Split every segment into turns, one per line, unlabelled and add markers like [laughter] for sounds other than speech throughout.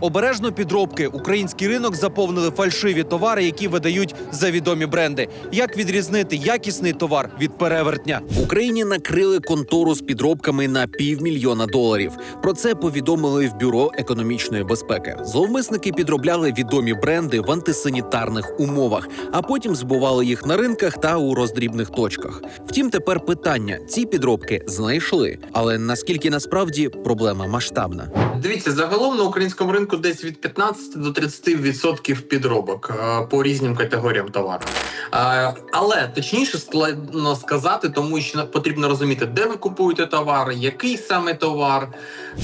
Обережно підробки. Український ринок заповнили фальшиві товари, які видають за відомі бренди. Як відрізнити якісний товар від перевертня? Україні накрили контору з підробками на півмільйона доларів. Про це повідомили в бюро економічної безпеки. Зловмисники підробляли відомі бренди в антисанітарних умовах, а потім збували їх на ринках та у роздрібних точках. Втім, тепер питання: ці підробки знайшли, але наскільки насправді проблема масштабна?
Дивіться, загалом на українському ринку десь від 15 до 30% підробок е, по різним категоріям товару. Е, Але точніше складно сказати, тому що потрібно розуміти, де ви купуєте товар, який саме товар.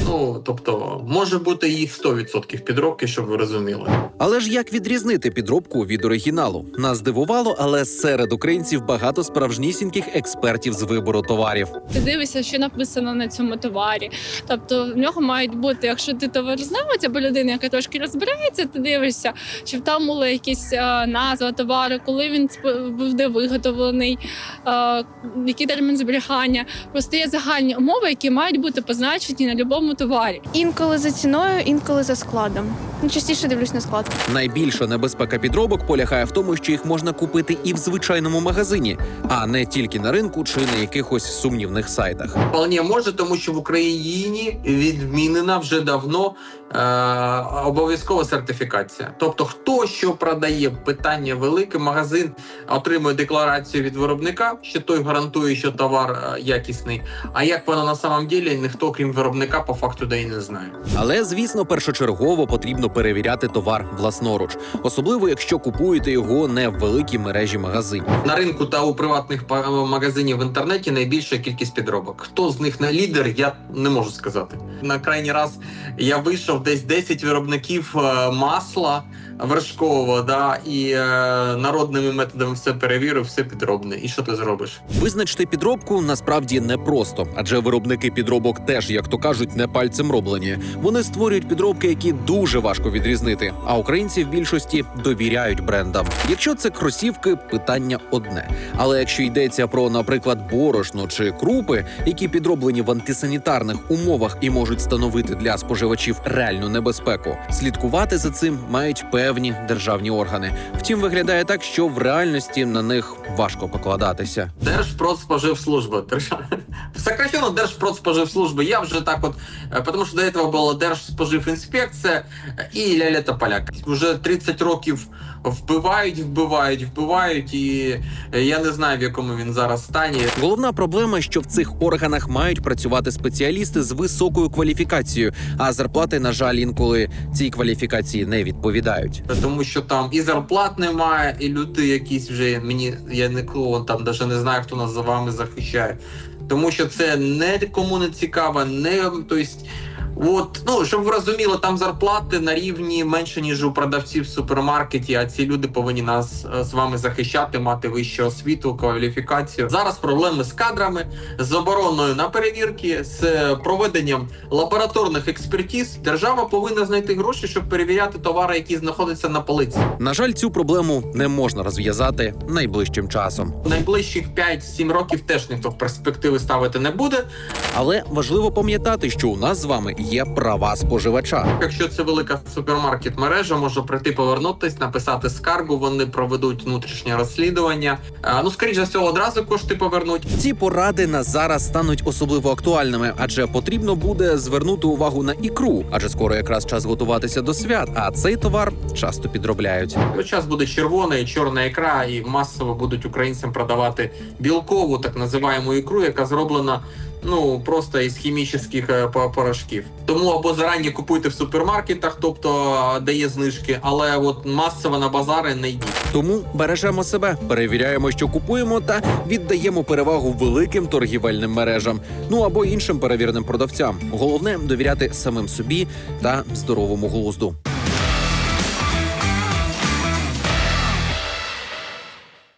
Ну тобто може бути і 100% підробки, щоб ви розуміли.
Але ж як відрізнити підробку від оригіналу? Нас здивувало, але серед українців багато справжнісіньких експертів з вибору товарів.
Ти дивишся, що написано на цьому товарі. Тобто в нього мають бути, якщо ти товарознавець або людина, яка трошки розбирається, ти дивишся, щоб там була якась е, назва товару, коли він буде виготовлений, е, який термін зберігання. Просто є загальні умови, які мають бути позначені на будь-якому товарі.
Інколи за ціною, інколи за складом. Ну, частіше дивлюсь на склад.
Найбільша небезпека підробок полягає в тому, що їх можна купити і в звичайному магазині, а не тільки на ринку чи на якихось сумнівних сайтах.
Вполне може, тому що в Україні відмінена вже давно е, обов'язкова сертифікація. Тобто, хто що продає, питання велике. Магазин отримує декларацію від виробника, що той гарантує, що товар е, якісний. А як воно на самом ділі, ніхто крім виробника по факту да і не знає.
Але звісно, першочергово потрібно перевіряти товар власноруч, особливо якщо купуєте його не в великій мережі магазинів.
На ринку та у приватних магазинів в інтернеті найбільша кількість підробок. Хто з них на лідер, я не можу сказати. На крайній раз я вийшов десь 10 виробників е, масла вершкового, да, і е, народними методами все перевірив, все підробне. І що ти зробиш?
Визначити підробку насправді непросто, адже виробники підробок теж, як то кажуть, не пальцем роблені. Вони створюють підробки, які дуже важко відрізнити. А українці в більшості довіряють брендам. Якщо це кросівки, питання одне. Але якщо йдеться про, наприклад, борошно чи крупи, які підроблені в антисанітарних умовах і можуть становити для споживачів реальну небезпеку, слідкувати за цим мають певні державні органи. Втім, виглядає так, що в реальності на них важко покладатися.
Держпродспоживслужба. Держ- [laughs] Сокращенно Держпродспоживслужба. Я вже так от, е, тому що до этого була Держспоживінспекція і ля та поляк. Уже 30 років вбивають, вбивають, вбивають, і е, я не знаю, в якому він зараз стані.
Головна проблема, що в цих органах мають працювати спеціалісти з високою кваліфікацією, а зарплати, на жаль, інколи цій кваліфікації не відповідають.
Тому що там і зарплат немає, і люди якісь вже мені я не нікого там навіть не знаю, хто нас за вами захищає. Тому що це не кому не цікаво, не тобто, От, ну щоб ви розуміли, там зарплати на рівні менше ніж у продавців в супермаркеті. А ці люди повинні нас е, з вами захищати, мати вищу освіту, кваліфікацію. Зараз проблеми з кадрами, з обороною на перевірки, з проведенням лабораторних експертиз. Держава повинна знайти гроші, щоб перевіряти товари, які знаходяться на полиці.
На жаль, цю проблему не можна розв'язати найближчим часом.
Найближчих 5-7 років теж ніхто в перспективи ставити не буде.
Але важливо пам'ятати, що у нас з вами є права споживача.
Якщо це велика супермаркет мережа, може прийти повернутись, написати скаргу. Вони проведуть внутрішнє розслідування. Ну скоріш за все, одразу кошти повернуть.
Ці поради на зараз стануть особливо актуальними, адже потрібно буде звернути увагу на ікру, адже скоро якраз час готуватися до свят. А цей товар часто підробляють.
Час буде червона і чорна ікра, і масово будуть українцям продавати білкову, так називаємо ікру, яка зроблена. Ну просто із хімічних е, порошків. Тому або зарані купуйте в супермаркетах, тобто дає знижки, але от масово на базари не йдіть.
Тому бережемо себе, перевіряємо, що купуємо, та віддаємо перевагу великим торгівельним мережам, ну або іншим перевіреним продавцям. Головне довіряти самим собі та здоровому глузду.